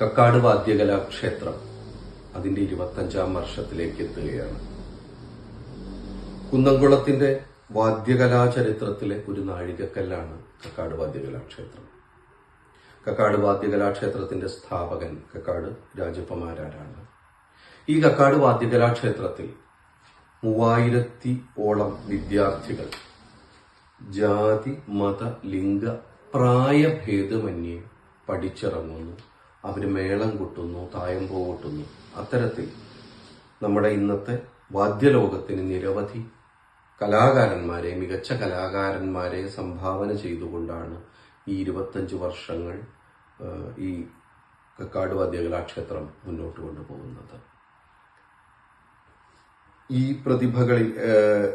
കക്കാട് വാദ്യകലാക്ഷേത്രം അതിന്റെ ഇരുപത്തഞ്ചാം വർഷത്തിലേക്ക് എത്തുകയാണ്. കുന്നംകുളത്തിന്റെ വാദ്യകലാ ചരിത്രത്തിലെ ഒരു നാഴികക്കല്ലാണ് കക്കാട് വാദ്യകലാക്ഷേത്രം കക്കാട് വാദ്യകലാക്ഷേത്രത്തിന്റെ സ്ഥാപകൻ കക്കാട് രാജപ്പമാരാരാണ് ഈ കക്കാട് വാദ്യകലാക്ഷേത്രത്തിൽ മൂവായിരത്തി ഓളം വിദ്യാർത്ഥികൾ ജാതി മത ലിംഗ പ്രായഭേദമന്യേ പഠിച്ചിറങ്ങുന്നു. അവർ മേളം കൊട്ടുന്നു തായമ്പോ കൊട്ടുന്നു. അത്തരത്തിൽ നമ്മുടെ ഇന്നത്തെ വാദ്യലോകത്തിന് നിരവധി കലാകാരന്മാരെ മികച്ച കലാകാരന്മാരെ സംഭാവന ചെയ്തുകൊണ്ടാണ് ഈ ഇരുപത്തഞ്ച് വർഷങ്ങൾ ഈ കക്കാട് വാദ്യകലാക്ഷേത്രം മുന്നോട്ട് കൊണ്ടുപോകുന്നത്. ഈ പ്രതിഭകളിൽ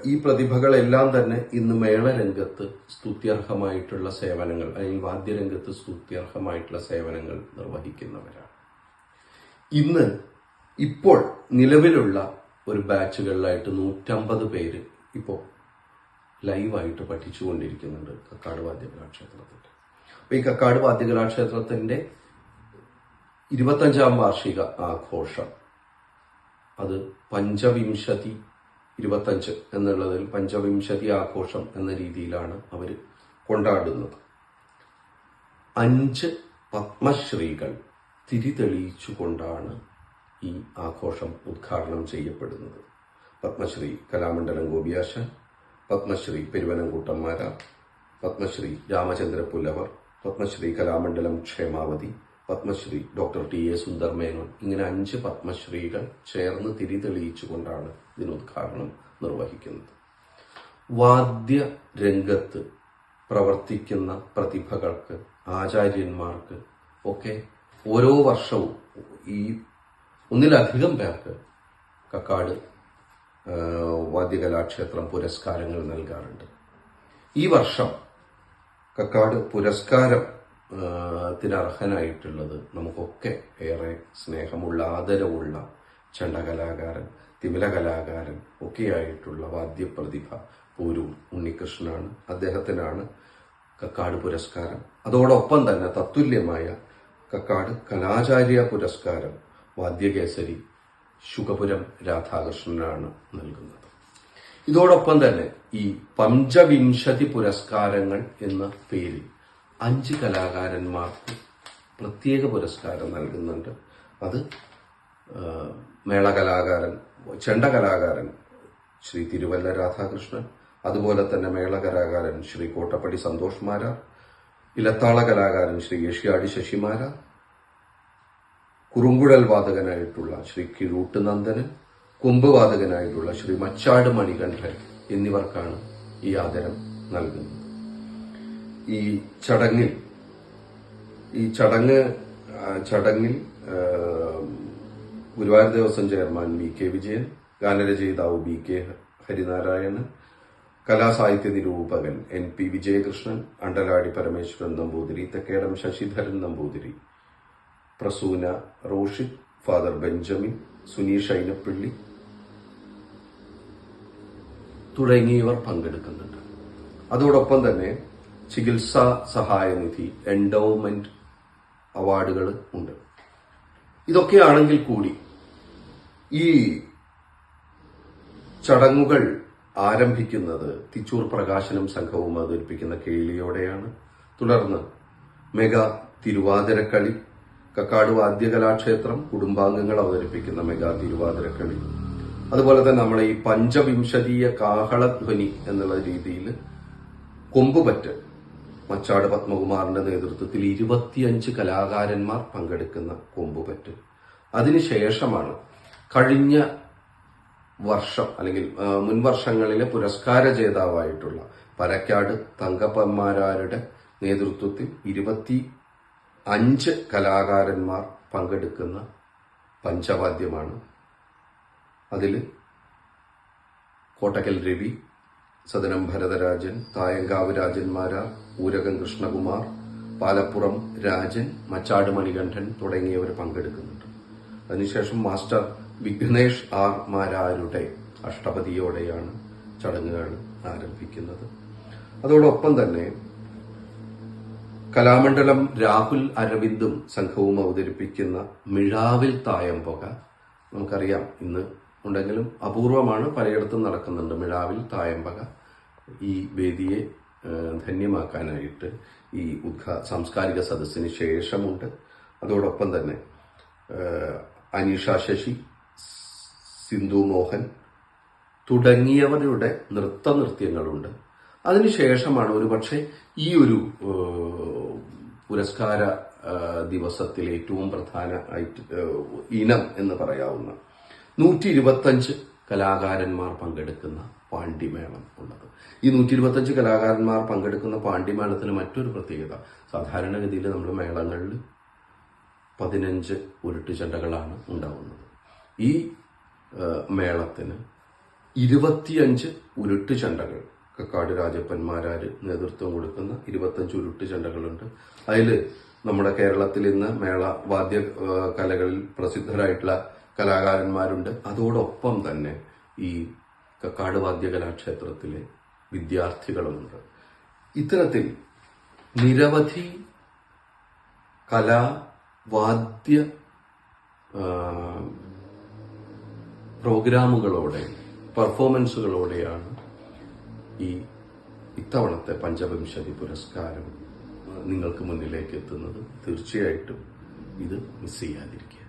ഈ പ്രതിഭകളെല്ലാം തന്നെ ഇന്ന് മേളരംഗത്ത് സ്തുത്യർഹമായിട്ടുള്ള സേവനങ്ങൾ അല്ലെങ്കിൽ വാദ്യരംഗത്ത് സ്തുത്യർഹമായിട്ടുള്ള സേവനങ്ങൾ നിർവഹിക്കുന്നവരാണ്. ഇന്ന് ഇപ്പോൾ നിലവിലുള്ള ഒരു ബാച്ചുകളിലായിട്ട് നൂറ്റമ്പത് പേര് ഇപ്പോൾ ലൈവായിട്ട് പഠിച്ചുകൊണ്ടിരിക്കുന്നുണ്ട് കക്കാട് വാദ്യകലാക്ഷേത്രത്തിന്റെ അപ്പൊ ഈ കക്കാട് വാദ്യകലാക്ഷേത്രത്തിന്റെ ഇരുപത്തഞ്ചാം വാർഷിക ആഘോഷം അത് പഞ്ചവിംശതി ഇരുപത്തഞ്ച് എന്നുള്ളതിൽ പഞ്ചവിംശതി ആഘോഷം എന്ന രീതിയിലാണ് അവർ കൊണ്ടാടുന്നത്. അഞ്ച് പത്മശ്രീകൾ തിരിതെളിയിച്ചുകൊണ്ടാണ് ഈ ആഘോഷം ഉദ്ഘാടനം ചെയ്യപ്പെടുന്നത്. പത്മശ്രീ കലാമണ്ഡലം ഗോപിയാശൻ Padmashri പെരുവനംകൂട്ടന്മാര Padmashri Ramachandra Pulavar Padmashri Kalamandalam Kshemavathy Padmashri doctor T A Sundar Menon ഇങ്ങനെ അഞ്ച് പത്മശ്രീകൾ ചേർന്ന് തിരിതെളിയിച്ചുകൊണ്ടാണ് ഇതിന് ഉദ്ഘാടനം നിർവഹിക്കുന്നത്. വാദ്യ രംഗത്ത് പ്രവർത്തിക്കുന്ന പ്രതിഭകൾക്ക് ആചാര്യന്മാർക്ക് ഒക്കെ ഓരോ വർഷവും ഈ ഒന്നിലധികം പേർക്ക് കക്കാട് വാദ്യകലാക്ഷേത്രം പുരസ്കാരങ്ങൾ നൽകാറുണ്ട്. ഈ വർഷം കക്കാട് പുരസ്കാരം ആ, ത്തിന് അർഹനായിട്ടുള്ളത് നമുക്കൊക്കെ ഏറെ സ്നേഹമുള്ള ആദരവുള്ള ചണ്ടകലാകാരൻ തിമില കലാകാരൻ ഒക്കെയായിട്ടുള്ള വാദ്യപ്രതിഭ പൂരൂർ ഉണ്ണികൃഷ്ണനാണ്. അദ്ദേഹത്തിനാണ് കക്കാട് പുരസ്കാരം. അതോടൊപ്പം തന്നെ തത്തുല്യമായ കക്കാട് കലാചാര്യ പുരസ്കാരം വാദ്യകേസരി ശുഗപുരം രാധാകൃഷ്ണനാണ് നൽകുന്നത്. ഇതോടൊപ്പം തന്നെ ഈ പഞ്ചവിംശതി പുരസ്കാരങ്ങൾ എന്ന പേരിൽ അഞ്ച് കലാകാരന്മാർക്ക് പ്രത്യേക പുരസ്കാരം നൽകുന്നുണ്ട്. അത് മേള കലാകാരൻ ചെണ്ട കലാകാരൻ ശ്രീ തിരുവല്ല രാധാകൃഷ്ണൻ അതുപോലെ തന്നെ മേള കലാകാരൻ ശ്രീ കോട്ടപ്പടി സന്തോഷ് മാരാർ ഇലത്താള കലാകാരൻ ശ്രീ യഷിയാടി ശശിമാരാർ കുറുങ്കുഴൽ വാതകനായിട്ടുള്ള ശ്രീ കിഴൂട്ട് നന്ദനൻ കൊമ്പ് വാദകനായിട്ടുള്ള ശ്രീ മച്ചാട് മണികണ്ഠൻ എന്നിവർക്കാണ് ഈ ആദരം നൽകുന്നത്. ഈ ചടങ്ങിൽ ഈ ചടങ്ങ് ചടങ്ങിൽ Guruvayur Devaswom chairman V K Vijayan ഗാനരചയിതാവ് ബി കെ ഹരിനാരായണൻ കലാസാഹിത്യ നിരൂപകൻ N P Vijayakrishnan Andaladi Parameswaran Namboothiri Thekkedam Sasidharan Namboothiri Prasoona Roshid father Benjamin Suneesh Ainappally തുടങ്ങിയവർ പങ്കെടുക്കുന്നുണ്ട്. അതോടൊപ്പം തന്നെ ചികിത്സാ സഹായനിധി എൻഡോവ്മെന്റ് അവാർഡുകൾ ഉണ്ട്. ഇതൊക്കെയാണെങ്കിൽ കൂടി ഈ ചടങ്ങുകൾ ആരംഭിക്കുന്നത് തിച്ചൂർ പ്രകാശനം സംഘവും അവതരിപ്പിക്കുന്ന കേളിയോടെയാണ്. തുടർന്ന് മെഗാ തിരുവാതിരക്കളി കക്കാട് വാദ്യകലാക്ഷേത്രം കുടുംബാംഗങ്ങൾ അവതരിപ്പിക്കുന്ന മെഗാ തിരുവാതിരക്കളി. അതുപോലെ തന്നെ നമ്മളെ ഈ പഞ്ചവിംശതീയ കാഹളധ്വനി എന്നുള്ള രീതിയിൽ കൊമ്പുപറ്റ് മച്ചാട് പത്മകുമാറിന്റെ നേതൃത്വത്തിൽ ഇരുപത്തിയഞ്ച് കലാകാരന്മാർ പങ്കെടുക്കുന്ന കൊമ്പുപറ്റ് അതിനുശേഷമാണ് കഴിഞ്ഞ വർഷം അല്ലെങ്കിൽ മുൻവർഷങ്ങളിലെ മുൻ വർഷങ്ങളിലെ പുരസ്കാര ജേതാവായിട്ടുള്ള പരക്കാട് തങ്കപ്പന്മാരാരുടെ നേതൃത്വത്തിൽ ഇരുപത്തി അഞ്ച് കലാകാരന്മാർ പങ്കെടുക്കുന്ന പഞ്ചവാദ്യമാണ്. അതിൽ കോട്ടക്കൽ രവി സദനം ഭരതരാജൻ തായങ്കാവ് രാജന്മാരാർ ഊരകം കൃഷ്ണകുമാർ പാലപ്പുറം രാജൻ മച്ചാട് മണികണ്ഠൻ തുടങ്ങിയവർ പങ്കെടുക്കുന്നുണ്ട്. അതിനുശേഷം മാസ്റ്റർ വിഘ്നേഷ് ആർ മാരാരുടെ അഷ്ടപതിയോടെയാണ് ചടങ്ങുകൾ ആരംഭിക്കുന്നത്. അതോടൊപ്പം തന്നെ കലാമണ്ഡലം രാഹുൽ അരവിന്ദും സംഘവും അവതരിപ്പിക്കുന്ന മിഴാവിൽ തായം തായമ്പുക നമുക്കറിയാം ഇന്ന് ഉണ്ടെങ്കിലും അപൂർവമാണ് പലയിടത്തും നടക്കുന്നുണ്ട്. മിഴാവിൽ തായമ്പക ഈ വേദിയെ ധന്യമാക്കാനായിട്ട് ഈ ഉദ്ഘാ സാംസ്കാരിക സദസ്സിന് ശേഷമുണ്ട്. അതോടൊപ്പം തന്നെ അനീഷ ശശി സിന്ധു മോഹൻ തുടങ്ങിയവരുടെ നൃത്ത നൃത്യങ്ങളുണ്ട് അതിനുശേഷമാണ് ഒരു പക്ഷേ ഈ ഒരു പുരസ്കാര ദിവസത്തിൽ ഏറ്റവും പ്രധാന ഇനം എന്ന് പറയാവുന്ന നൂറ്റി ഇരുപത്തഞ്ച് കലാകാരന്മാർ പങ്കെടുക്കുന്ന പാണ്ഡിമേളം ഉള്ളത്. ഈ നൂറ്റി ഇരുപത്തഞ്ച് കലാകാരന്മാർ പങ്കെടുക്കുന്ന പാണ്ഡിമേളത്തിന് മറ്റൊരു പ്രത്യേകത സാധാരണഗതിയിൽ നമ്മൾ മേളങ്ങളിൽ പതിനഞ്ച് ഉരുട്ടുചണ്ടകളാണ് ഉണ്ടാവുന്നത്. ഈ മേളത്തിന് ഇരുപത്തിയഞ്ച് ഉരുട്ടുചണ്ടകൾ കക്കാട് രാജപ്പന്മാരാർ നേതൃത്വം കൊടുക്കുന്ന ഇരുപത്തഞ്ച് ഉരുട്ടുചണ്ടകളുണ്ട് അതിൽ നമ്മുടെ കേരളത്തിൽ ഇന്ന് മേള വാദ്യ കലകളിൽ പ്രസിദ്ധരായിട്ടുള്ള കലാകാരന്മാരുണ്ട്. അതോടൊപ്പം തന്നെ ഈ കക്കാട് വാദ്യകലാക്ഷേത്രത്തിലെ വിദ്യാർത്ഥികളുമുണ്ട്. ഇത്തരത്തിൽ നിരവധി കലാ വാദ്യ ആ, പ്രോഗ്രാമുകളോടെ പെർഫോമൻസുകളോടെയാണ് ഈ ഇത്തവണത്തെ പഞ്ചവിംശതി പുരസ്കാരം നിങ്ങൾക്ക് മുന്നിലേക്ക് എത്തുന്നത്. തീർച്ചയായിട്ടും ഇത് മിസ് ചെയ്യാതിരിക്കുക.